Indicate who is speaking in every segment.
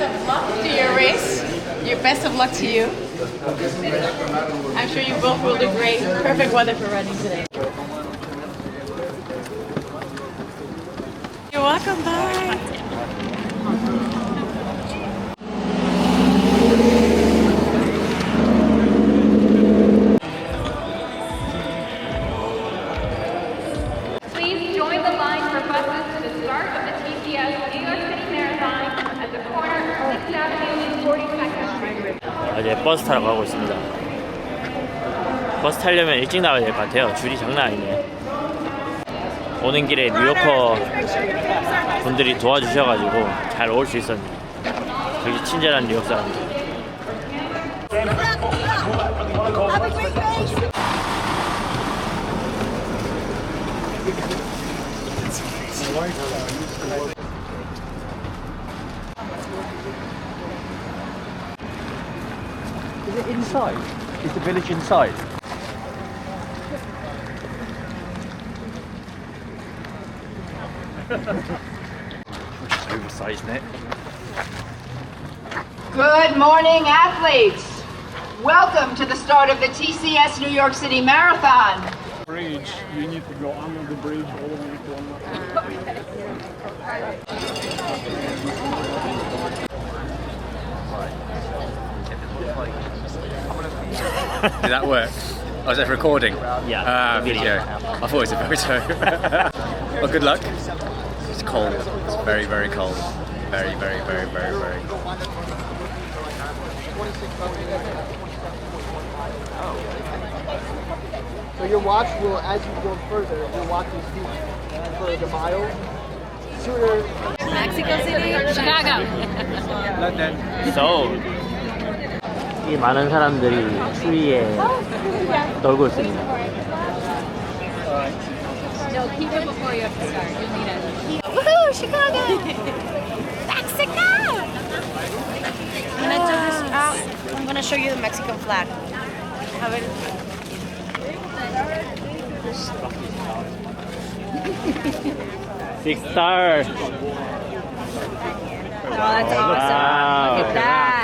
Speaker 1: best of luck to your race. Your best of luck to you. I'm sure you both will do great. Perfect weather for running today. You're welcome. Bye.
Speaker 2: 버스 타러 가고 있습니다. 버스 타려면 일찍 나와야 될 것 같아요. 줄이 장난 아니네. 오는 길에 뉴요커 분들이 도와주셔가지고 잘 올 수 있었네요. 되게 친절한 뉴욕 사람들.
Speaker 3: It inside? Is the village inside? Oversized net.
Speaker 4: Good morning, athletes. Welcome to the start of the TCS New York City Marathon.
Speaker 5: bridge, you need to go under the bridge all the way to
Speaker 6: Did that work? Oh, was that recording?
Speaker 2: Yeah,
Speaker 6: Ah,
Speaker 2: video.
Speaker 6: video. I thought it was a photo. well, good luck. It's cold. It's very, very cold. Very, very, very, very, very.
Speaker 7: So your watch will, as you go further, your watch will speak for the mile. Sooner
Speaker 1: Mexico City, Chicago.
Speaker 2: 서 울. 이 많은 사람들이 추위에 떨고 있습니다.
Speaker 1: Woohoo, Chicago! Mexico! I'm gonna turn this out. I'm gonna show you the Mexican flag. Have it.
Speaker 2: Six star.
Speaker 1: Oh, that's awesome.
Speaker 2: Wow.
Speaker 1: Look at that.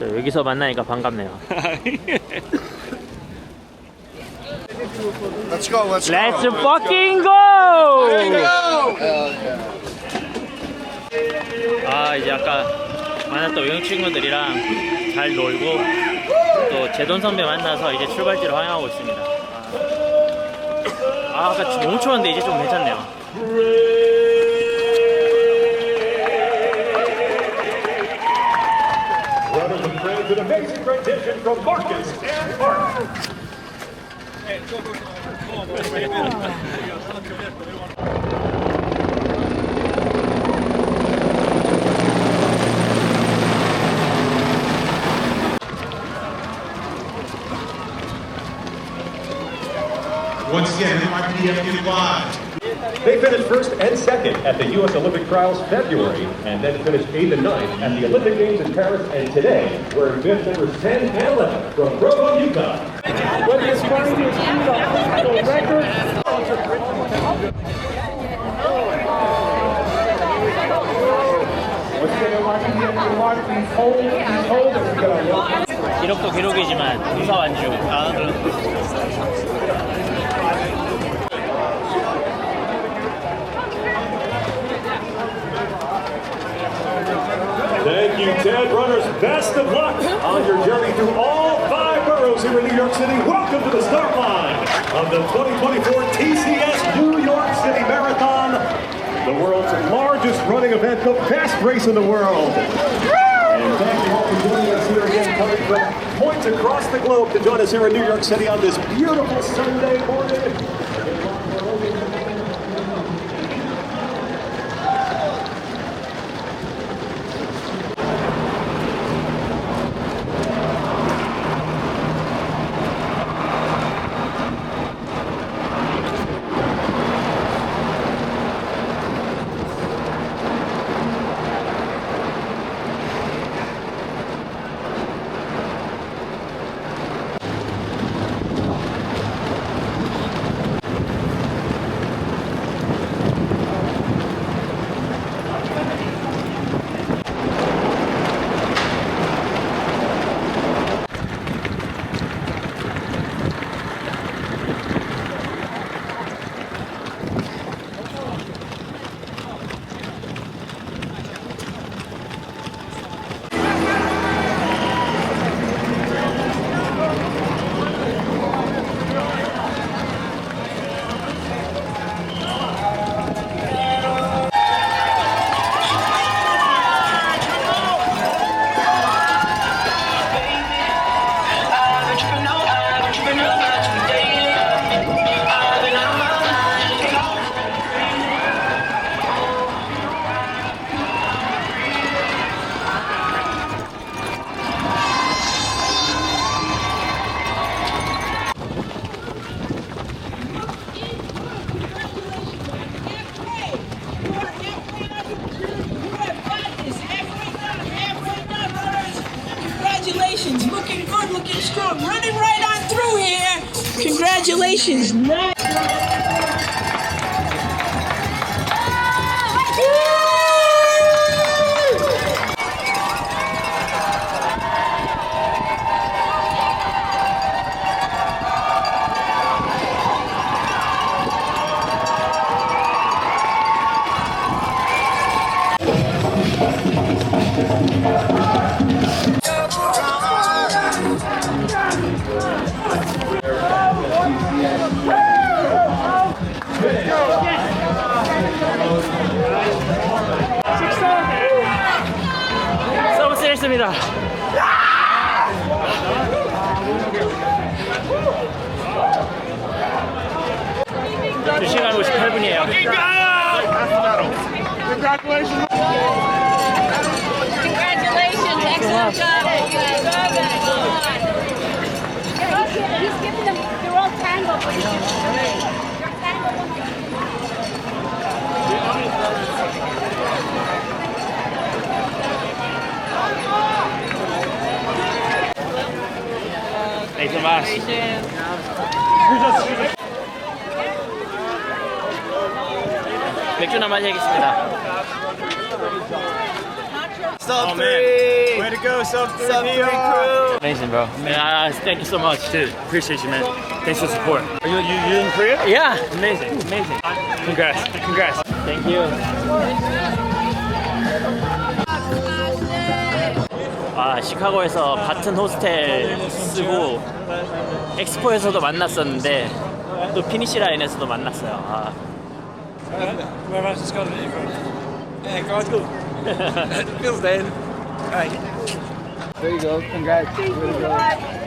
Speaker 2: 또 여기서 만나니까 반갑네요
Speaker 7: Let's go, let's
Speaker 2: Let's fucking go! 아 이제 아까 만났던 외국 친구들이랑 잘 놀고 또 제돈 선배 만나서 이제 출발지로 향하고 있습니다. 아, 아 아까 너무 추웠는데 이제 좀 괜찮네요.
Speaker 8: from Marcus and Mark.
Speaker 9: Once again, NYPD live.
Speaker 8: They finished first and second at the U.S. Olympic Trials February, and then finished eighth and ninth at the Olympic Games in Paris. And today, we're fifth numbers 10 and 11 from Provo, Utah.
Speaker 7: What you're trying to achieve a personal record.
Speaker 5: Let's say NYPD Live, please hold, please hold, and we got a look.
Speaker 2: 기록도 기록이지만 무사 완주. 아
Speaker 8: You, Ted. Runners, best of luck on your journey through all five boroughs here in New York City. Welcome to the start line of the 2024 TCS New York City Marathon, the world's
Speaker 10: world's largest running event, the best race in the world. And thank you all for joining us here again, coming from points across the globe to join us here in New York City on this beautiful Sunday morning.
Speaker 2: 두 시간 58분이에요.
Speaker 11: Congratulations, excellent job. He's giving them, they're all tangled, but he's giving them You're tangled.
Speaker 2: Thanks so much. 맥주나 마셔야겠습니다.
Speaker 12: Sub three. Way to go, sub three. Sub three crew.
Speaker 2: Amazing, bro. Man, uh, thank you so much. Dude, appreciate you, man. Thanks for the support. Are you, you, you in Korea? Yeah. Amazing, amazing. Congrats, congrats. Thank you. 아, 시카고에서 같은 호스텔 쓰고 엑스포에서도 만났었는데 또 피니시 라인에서도 만났어요. 아.
Speaker 12: Where was this country from? Yeah, Glasgow. Feels dead. Right.
Speaker 13: There you go. Congrats. There you go.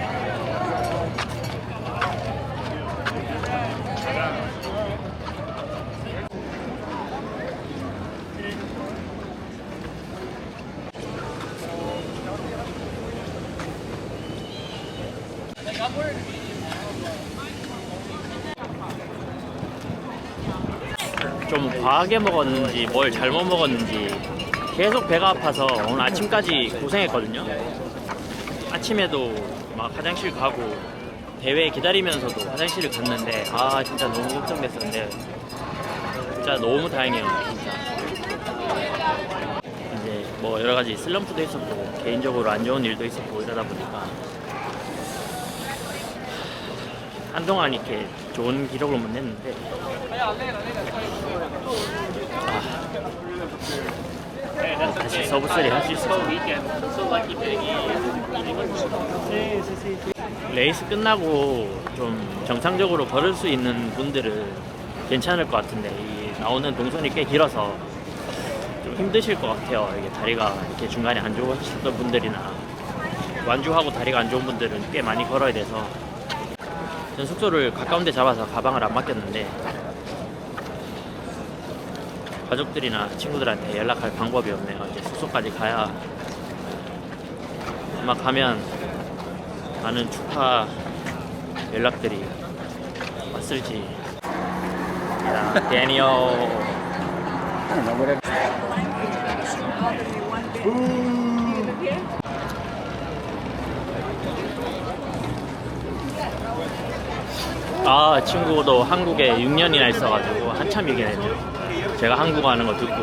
Speaker 2: 좀 과하게 먹었는지 뭘 잘못 먹었는지 계속 배가 아파서 오늘 아침까지 고생했거든요. 아침에도 막 화장실 가고 대회 기다리면서도 화장실을 갔는데 아 진짜 너무 걱정됐었는데 진짜 너무 다행이에요 진짜. 이제 뭐 여러 가지 슬럼프도 있었고 개인적으로 안 좋은 일도 있었고 이러다 보니까 한동안 이렇게 좋은 기록을 못 냈는데 아, 다시 서브스리 할수 같아요. 레이스 끝나고 좀 정상적으로 걸을 수 있는 분들은 괜찮을 것 같은데 이 나오는 동선이 꽤 길어서
Speaker 14: 좀 힘드실 것 같아요. 이게 다리가 이렇게 중간에 안 좋으셨던 분들이나 완주하고 다리가 안 좋은 분들은 꽤 많이 걸어야 돼서 전 숙소를 가까운 데 잡아서 가방을 안 맡겼는데 가족들이나 친구들한테 연락할 방법이 없네요. 이제 숙소까지 가야 아마 가면 많은 축하 연락들이 왔을지. 야, 데니얼. 아 친구도 한국에 6년이나 있어가지고 한참 얘기했네요. 제가 한국어 하는 거 듣고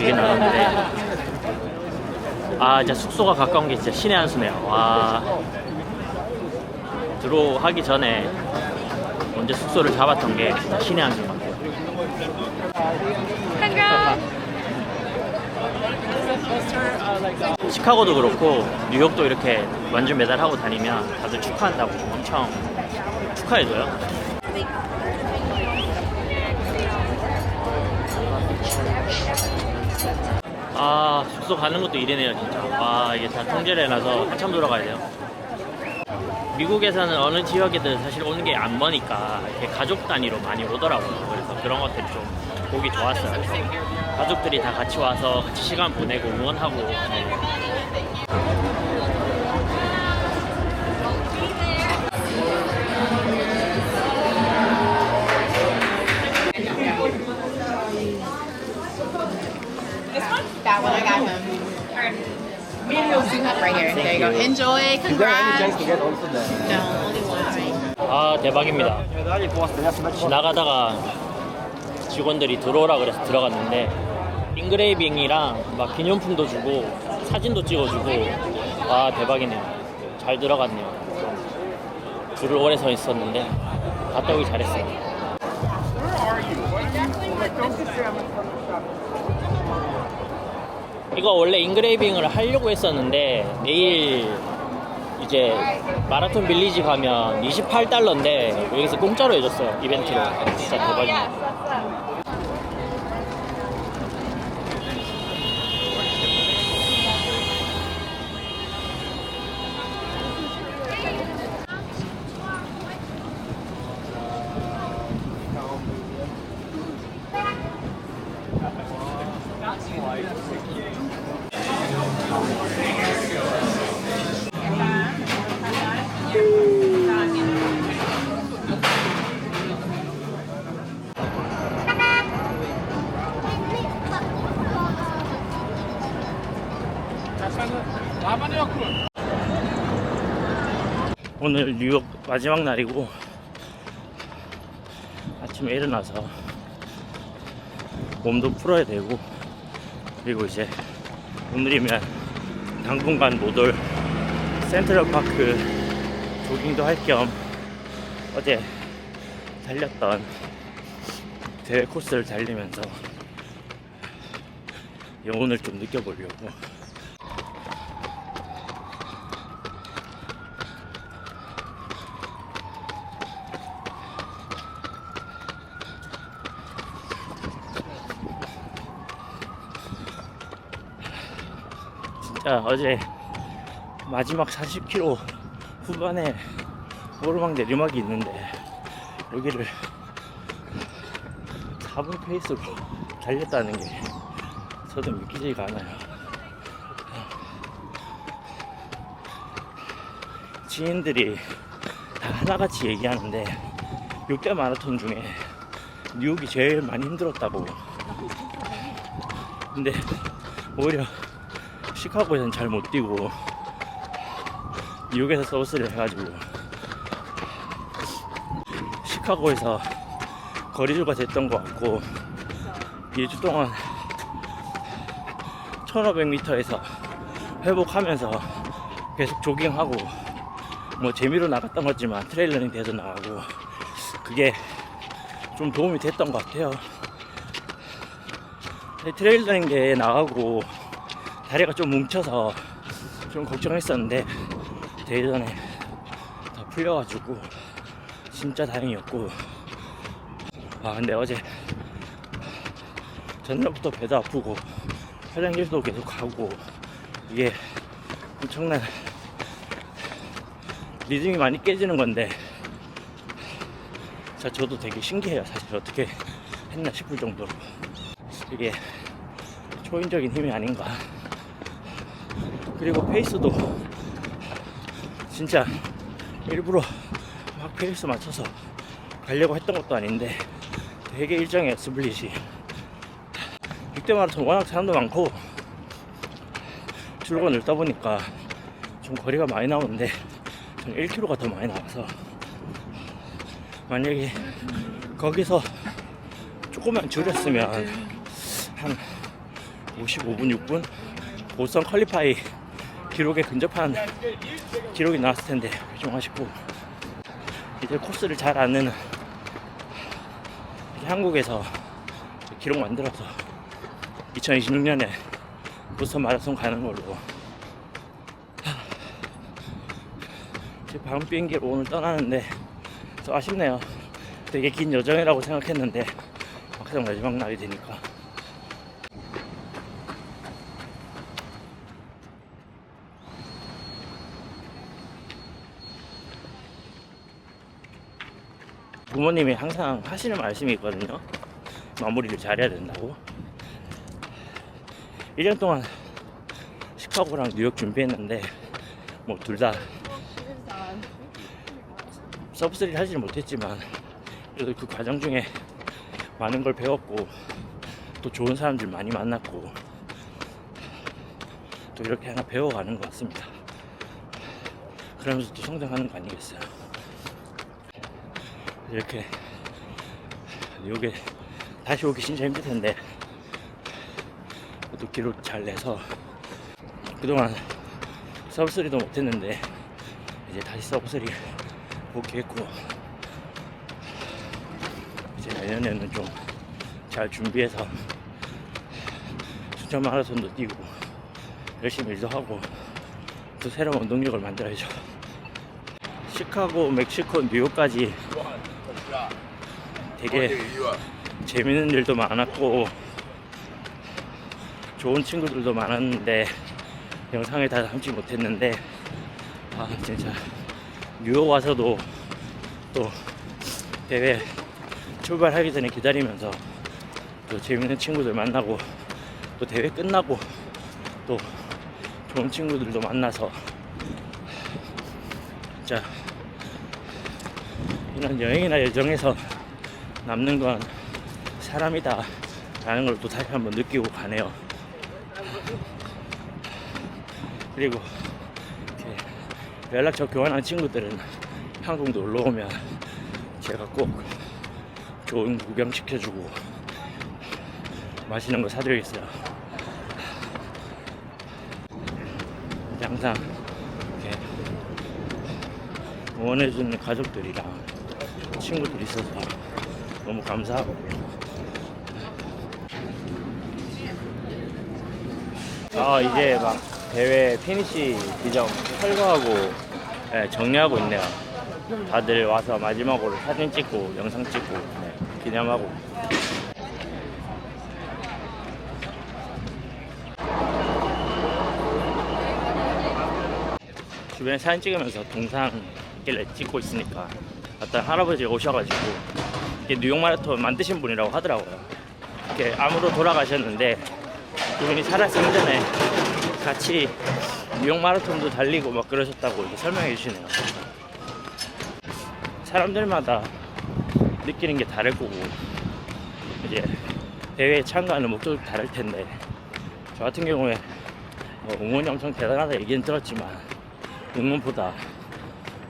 Speaker 14: 얘기 나눴는데 아 진짜 숙소가 가까운 게 진짜 신의 한 수네요. 와 들어하기 전에 먼저 숙소를 잡았던 게 진짜 신의 한수 같아요. 시카고도 그렇고 뉴욕도 이렇게 완주 메달하고 다니면 다들 축하한다고 엄청 축하해줘요. 아 숙소 가는 것도 일이네요 진짜. 와 이게 다 통제를 해놔서 한참 돌아가야 돼요. 미국에서는 어느 지역이든 사실 오는 게 안 머니까 이렇게 가족 단위로 많이 오더라고요. 그래서 그런 것들이 좀 보기 좋았어요. 가족들이 다 같이 와서 같이 시간 보내고 응원하고 네.
Speaker 15: That one I got him. Right here. There you go. Enjoy. Congrats.
Speaker 3: to get also the
Speaker 15: No, only one.
Speaker 14: 아 대박입니다. 지나가다가 직원들이 들어오라 그래서 들어갔는데 인그레이빙이랑 막 기념품도 주고 사진도 찍어주고 와 대박이네요. 잘 들어갔네요. 좀 줄을 오래 서 있었는데 갔다 오기 잘했어요. 이거 원래 인그레이빙을 하려고 했었는데 내일 이제 마라톤 빌리지 가면 28달러인데 여기서 공짜로 해줬어요 이벤트로 진짜 대박이네 오늘 뉴욕 마지막 날이고 아침에 일어나서 몸도 풀어야 되고 그리고 이제 오늘이면 당분간 못 올 센트럴파크 조깅도 할 겸 어제 달렸던 대회 코스를 달리면서 영혼을 좀 느껴보려고 진짜 어제 마지막 40km 후반에 오르막 내리막이 있는데 여기를 4분 페이스로 달렸다는 게 저도 믿기지가 않아요. 지인들이 다 하나같이 얘기하는데 6대 마라톤 중에 뉴욕이 제일 많이 힘들었다고. 근데 오히려 시카고에선 잘못 뛰고 뉴욕에서 서울스를 해가지고 시카고에서 거리주가 됐던 것 같고 2주 동안 1500m에서 회복하면서 계속 조깅하고 뭐 재미로 나갔던 거지만 트레일러닝 대도 나가고 그게 좀 도움이 됐던 것 같아요. 트레일러닝 대에 나가고 다리가 좀 뭉쳐서 좀 걱정했었는데 대회 전에 다 풀려가지고 진짜 다행이었고. 아 근데 어제 전날부터 배도 아프고 화장실도 계속 가고 이게 엄청난 리듬이 많이 깨지는 건데 자 저도 되게 신기해요. 사실 어떻게 했나 싶을 정도로. 이게 초인적인 힘이 아닌가 그리고 페이스도 진짜 일부러 막 페이스 맞춰서 가려고 했던 것도 아닌데 되게 일정해 스플릿이. 6대 마라톤 워낙 사람도 많고 줄가 넓다 보니까 좀 거리가 많이 나오는데 전 1km가 더 많이 나와서 만약에 거기서 조금만 줄였으면 한 55분 6분 보선 퀄리파이 기록에 근접한 기록이 나왔을 텐데 좀 아쉽고 이제 코스를 잘 아는 한국에서 기록 만들어서 2026년에 보선 마라톤 가는 걸로. 제 밤 비행기로 오늘 떠나는데 좀 아쉽네요. 되게 긴 여정이라고 생각했는데 막상 마지막 날이 되니까 부모님이 항상 하시는 말씀이 있거든요. 마무리를 잘해야 된다고. 1년 동안 시카고랑 뉴욕 준비했는데 뭐 둘 다 서브스를 하지는 못했지만 그래도 그 과정 중에 많은 걸 배웠고 또 좋은 사람들 많이 만났고 또 이렇게 하나 배워가는 것 같습니다. 그러면서 또 성장하는 거 아니겠어요? 이렇게 여기 다시 오기 진짜 힘들 텐데 또 기록 잘 내서 그동안 서브스리도 못했는데 이제 다시 서브스리 복귀했고 이제 내년에는 좀 잘 준비해서 수천 마라톤도 뛰고 열심히 일도 하고 또 새로운 운동력을 만들어야죠. 시카고, 멕시코, 뉴욕까지 되게 재밌는 일도 많았고 좋은 친구들도 많았는데 영상을 다 담지 못했는데 아 진짜 뉴욕 와서도 또 대회 출발하기 전에 기다리면서 또 재밌는 친구들 만나고 또 대회 끝나고 또 좋은 친구들도 만나서 진짜 이런 여행이나 여정에서 남는 건 사람이다 라는 걸 또 다시 한번 느끼고 가네요. 그리고 연락처 교환한 친구들은 한국 놀러 오면 제가 꼭 좋은 구경 시켜주고 맛있는 거 사드리겠어요. 항상 응원해주는 가족들이랑 친구들이 있어서 너무 감사하고. 아 이제 막 대회 피니시 지점 철거하고 예, 정리하고 있네요. 다들 와서 마지막으로 사진 찍고 영상 찍고 네, 기념하고. 주변에 사진 찍으면서 동상길래 찍고 있으니까 어떤 할아버지가 오셔가지고 이게 뉴욕 마라톤 만드신 분이라고 하더라고요. 이렇게 암으로 돌아가셨는데 그분이 살아생전 전에 같이 뉴욕 마라톤도 달리고 막 그러셨다고 이렇게 설명해 주시네요. 사람들마다 느끼는 게 다를 거고 이제 대회에 참가하는 목적도 다를 텐데 저 같은 경우에 뭐 응원이 엄청 대단하다 얘기는 들었지만 응원보다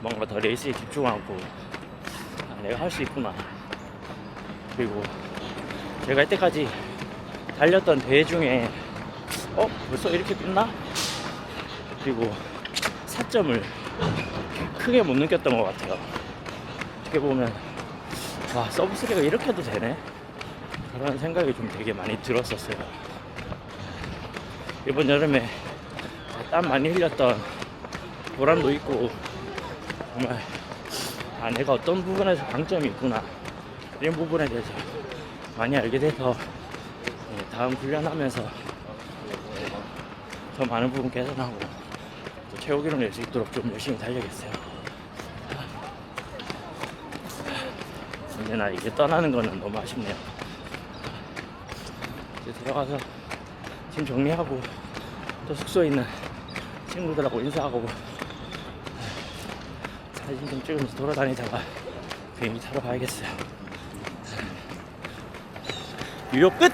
Speaker 14: 뭔가 더 레이스에 집중하고 아, 내가 할 수 있구나 그리고 제가 이때까지 달렸던 대회 중에 어? 벌써 이렇게 끝나? 그리고 사점을 크게 못 느꼈던 것 같아요 어떻게 보면 와 서브3가 이렇게 해도 되네 그런 생각이 좀 되게 많이 들었었어요 이번 여름에 땀 많이 흘렸던 보람도 있고 정말 아 내가 어떤 부분에서 강점이 있구나 이런 부분에 대해서 많이 알게 돼서 예, 다음 훈련하면서 더 많은 부분 개선하고 또 최고 기록 낼 수 있도록 좀 열심히 달려야겠어요. 근데 나 이제 떠나는 거는 너무 아쉽네요. 이제 들어가서 짐 정리하고 또 숙소에 있는 친구들하고 인사하고 사진 좀 찍으면서 돌아다니다가 비행기 타러 가야겠어요. 유료 끝!